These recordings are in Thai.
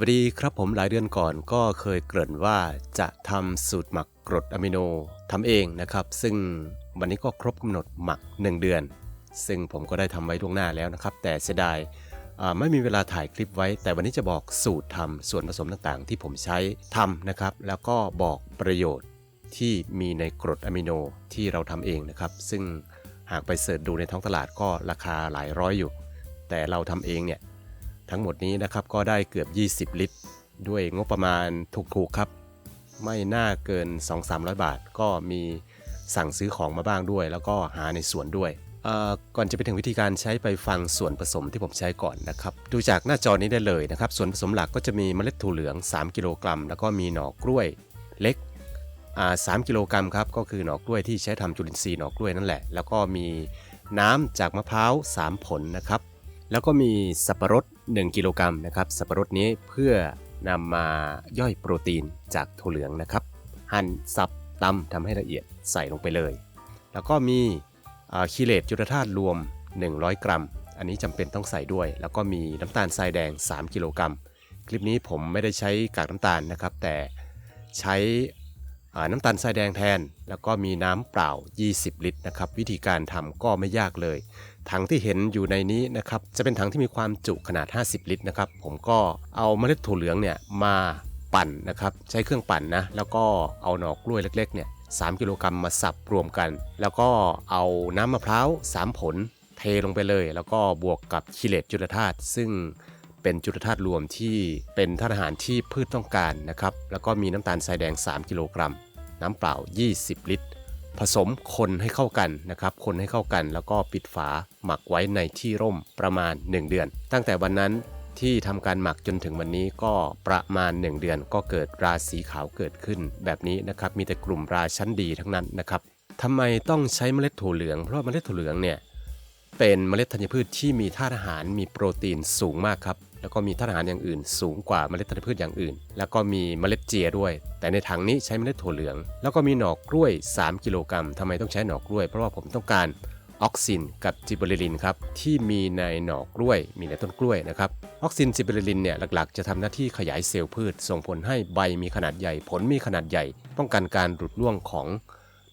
วัสดีครับผมหลายเดือนก่อนก็เคยเกริ่นว่าจะทำสูตรหมักกรดอะมิโนทำเองนะครับ ซึ่งวันนี้ก็ครบกำหนดหมัก 1 เดือน ซึ่งผมก็ได้ทำไว้ล่วงหน้าแล้วนะครับ แต่เสียดายไม่มีเวลาถ่ายคลิปไว้ แต่วันนี้จะบอกสูตรทำส่วนผสมต่างๆ ที่ผมใช้ทำนะครับ แล้วก็บอกประโยชน์ที่มีในกรดอะมิโนที่เราทำเองนะครับ ซึ่งหากไปเสิร์ชดูในท้องตลาดก็ราคาหลายร้อยอยู่ แต่เราทำเองเนี่ย ทั้งหมดนี้นะครับก็ได้เกือบ 20 ลิตร ด้วยงบประมาณถูกๆครับ ไม่น่าเกิน 2-300 บาท ก็มีสั่งซื้อของมาบ้างด้วย แล้วก็หาในสวนด้วยก่อนจะไปถึงวิธีการใช้ไปฟังส่วนผสมที่ผมใช้ก่อนนะครับ ดูจากหน้าจอนี้ได้เลยนะครับ ส่วนผสมหลักก็จะมีเมล็ดถั่วเหลือง 3 กิโลกรัม แล้วก็มีหน่อกล้วยเล็กอ่า3กิโลกรัมครับ ก็คือหน่อกล้วยที่ใช้ทำจุลินทรีย์หน่อกล้วยนั่นแหละ แล้วก็มีน้ำจากมะพร้าว 3 ผลนะครับ แล้วก็มีสับปะรด 1 กิโลกรัมนะครับสับปะรดนี้เพื่อนำมาย่อยโปรตีนจากถั่วเหลืองนะครับ หั่นสับตำทำให้ละเอียดใส่ลงไปเลย แล้วก็มีคีเลตจุลธาตุรวม 100 กรัม อันนี้จำเป็นต้องใส่ด้วย แล้วก็มีน้ำตาลทรายแดง 3 กิโลกรัม คลิปนี้ผมไม่ได้ใช้กากน้ำตาลนะครับ แต่ใช้ น้ำตาลทรายแดงแทน แล้วก็มีน้ำเปล่า 20 ลิตรนะครับ วิธีการทำก็ไม่ยากเลย ถังที่เห็นอยู่ในนี้นะครับ จะเป็นถังที่มีความจุขนาด 50 ลิตรนะครับ ผมก็เอาเมล็ดถั่วเหลืองเนี่ยมาปั่นนะครับ ใช้เครื่องปั่นนะ แล้วก็เอาหนอกกล้วยเล็กๆเนี่ย3กิโลกรัมมาสับรวมกัน แล้วก็เอาน้ำมะพร้าว 3 ผล เทลงไปเลย แล้วก็บวกกับคิเลตจุลธาตุซึ่ง เป็นจุลธาตุรวมที่เป็นธาตุอาหารที่พืชต้องการนะครับ แล้วก็มีน้ำตาลทรายแดง 3 กิโลกรัม น้ำเปล่า 20 ลิตร ผสมคนให้เข้ากันนะครับ คนให้เข้ากันแล้วก็ปิดฝาหมักไว้ในที่ร่มประมาณ 1 เดือน ตั้งแต่วันนั้นที่ทำการหมักจนถึงวันนี้ก็ประมาณ 1 เดือนก็เกิดราสีขาวเกิดขึ้น แบบนี้นะครับมีแต่กลุ่มราชั้นดีทั้งนั้นนะครับทำไมต้องใช้เมล็ดถั่วเหลือง เพราะเมล็ดถั่วเหลืองเนี่ยเป็นเมล็ดธัญพืชที่มีธาตุอาหารมีโปรตีนสูงมากครับ แล้วก็มีธาตุอาหารอย่างอื่น สูงกว่าเมล็ดธัญพืชอย่างอื่น แล้วก็มีเมล็ดเจียด้วย แต่ในถังนี้ใช้เมล็ดถั่วเหลือง แล้วก็มีหนอกกล้วย 3 กิโลกรัมทำไมต้องใช้หนอกกล้วย เพราะว่าผมต้องการออกซินกับจิบเบอเรลินครับที่มีในหนอกกล้วย มีในต้นกล้วยนะครับออกซินจิบเบอเรลินเนี่ยหลักๆ จะทำหน้าที่ขยายเซลล์พืช ส่งผลให้ใบมีขนาดใหญ่ ผลมีขนาดใหญ่ ป้องกันการหลุดร่วงของ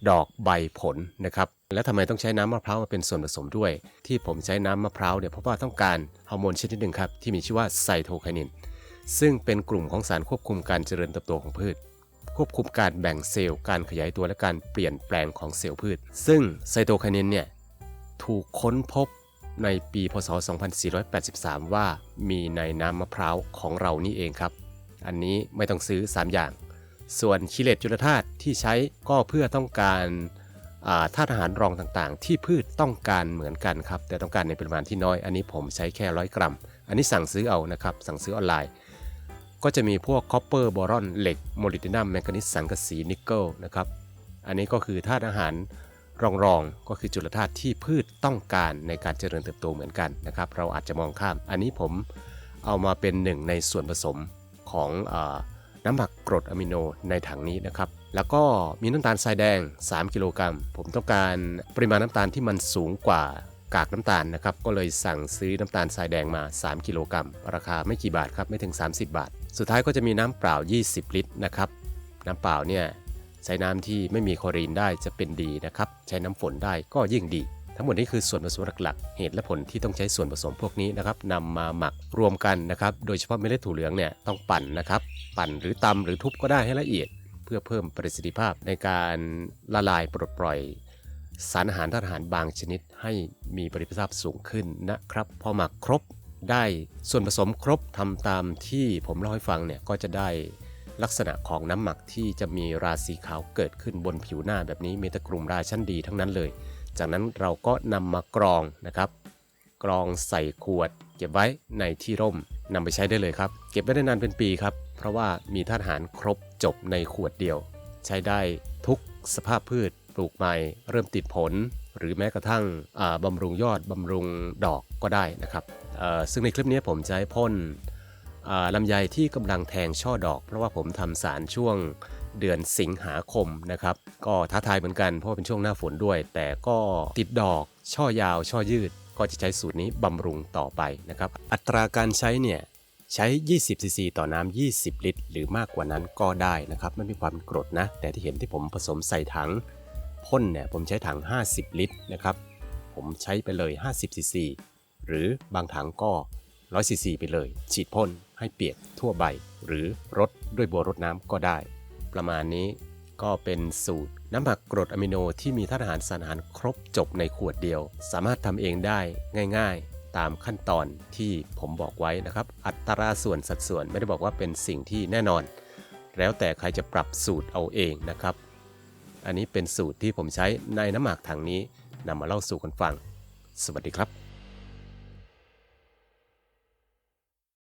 ดอกใบผลนะครับแล้วทำไมต้องใช้น้ำมะพร้าวมาเป็นส่วนผสมด้วย ที่ผมใช้น้ำมะพร้าวเนี่ยเพราะว่าต้องการฮอร์โมนชนิดหนึ่งครับที่มีชื่อว่าไซโทไคนิน ซึ่งเป็นกลุ่มของสารควบคุมการเจริญเติบโตของพืช ควบคุมการแบ่งเซลล์การขยายตัวและการเปลี่ยนแปลงของเซลล์พืช ซึ่งไซโตไคนินเนี่ยถูกค้นพบในปีพศ 2483 ว่ามีในน้ำมะพร้าวของเรานี่เองครับ อันนี้ไม่ต้องซื้อ 3 อย่าง ส่วนคิเลตจุลธาตุที่ใช้ก็เพื่อต้องการาธาตุอาหารรองต่างๆ ที่พืชต้องการเหมือนกันครับ แต่ต้องการในปริมาณที่น้อย อันนี้ผมใช้แค่ร้อยกรัม อันนี้สั่งซื้อเอานะครับ สั่งซื้อออนไลน์ ก็จะมีพวกคอปเปอร์บอรอนเหล็กโมลิบเดนัมแมงกานีสสังกะสีนิกเกิลนะครับ อันนี้ก็คือธาตุอาหารรองรองๆก็คือจุลธาตุที่พืชต้องการในการเจริญเติบโตเหมือนกันนะครับ เราอาจจะมองข้าม อันนี้ผมเอามาเป็นหนึ่งในส่วนผสมของ น้ำหมักกรดอะมิโนในถังนี้นะครับ แล้วก็มีน้ำตาลทรายแดง 3 กิโลกรัม ผมต้องการปริมาณน้ำตาลที่มันสูงกว่ากากน้ำตาลนะครับ ก็เลยสั่งซื้อน้ำตาลทรายแดงมา 3 กิโลกรัม ราคาไม่กี่บาทครับ ไม่ถึง 30 บาท สุดท้ายก็จะมีน้ำเปล่า 20 ลิตรนะครับ น้ำเปล่าเนี่ยใช้น้ำที่ไม่มีคลอรีนได้จะเป็นดีนะครับ ใช้น้ำฝนได้ก็ยิ่งดี ทั้งหมดนี้คือส่วนผสมหลักๆ เหตุและผลที่ต้องใช้ส่วนผสมพวกนี้นะครับนำมาหมักรวมกันนะครับ โดยเฉพาะเมล็ดถั่วเหลืองเนี่ยต้องปั่นนะครับ ปั่นหรือตำหรือทุบก็ได้ให้ละเอียด เพื่อเพิ่มประสิทธิภาพในการละลายปลดปล่อย สารอาหารธาตุอาหารบางชนิดให้มีประสิทธิภาพสูงขึ้นนะครับ พอหมักครบได้ส่วนผสมครบทำตามที่ผมเล่าให้ฟังเนี่ยก็จะได้ลักษณะของน้ำหมักที่จะมีราสีขาวเกิดขึ้นบนผิวหน้าแบบนี้มีต่กลุ่มราชั้นดีทั้งนั้นเลย จากนั้นเราก็นำมากรองนะครับ กรองใส่ขวด เก็บไว้ในที่ร่มนำไปใช้ได้เลยครับ เก็บไว้ได้นานเป็นปีครับ เพราะว่ามีธาตุอาหารครบจบในขวดเดียว ใช้ได้ทุกสภาพพืชปลูกใหม่ เริ่มติดผล หรือแม้กระทั่งบำรุงยอดบำรุงดอกก็ได้นะครับซึ่งในคลิปนี้ผมจะให้พ่นลำไยที่กำลังแทงช่อดอก เพราะว่าผมทำสารช่วง เดือนสิงหาคมนะครับ ก็ท้าทายเหมือนกันเพราะเป็นช่วงหน้าฝนด้วย แต่ก็ติดดอกช่อยาวช่อยืด ก็จะใช้สูตรนี้บำรุงต่อไปนะครับ อัตราการใช้เนี่ยใช้ 20 ซีซี ต่อน้ำ 20 ลิตร หรือมากกว่านั้นก็ได้นะครับ ไม่มีความกรดนะ แต่ที่เห็นที่ผมผสมใส่ถังพ่นเนี่ยผมใช้ถัง 50 ลิตรนะครับ ผมใช้ไปเลย 50 ซีซี หรือบางถังก็ 100 ซีซีไปเลย ฉีดพ่นให้เปียกทั่วใบ หรือรดด้วยบัวรดน้ำก็ได้ ประมาณนี้ก็เป็นสูตรน้ำหมักกรดอะมิโนที่มีธาตุอาหารสารอาหารครบจบในขวดเดียว สามารถทำเองได้ง่ายๆ ตามขั้นตอนที่ผมบอกไว้นะครับ อัตราส่วนสัดส่วนไม่ได้บอกว่าเป็นสิ่งที่แน่นอน แล้วแต่ใครจะปรับสูตรเอาเองนะครับ อันนี้เป็นสูตรที่ผมใช้ในน้ำหมักถังนี้นำมาเล่าสู่กันฟัง สวัสดีครับ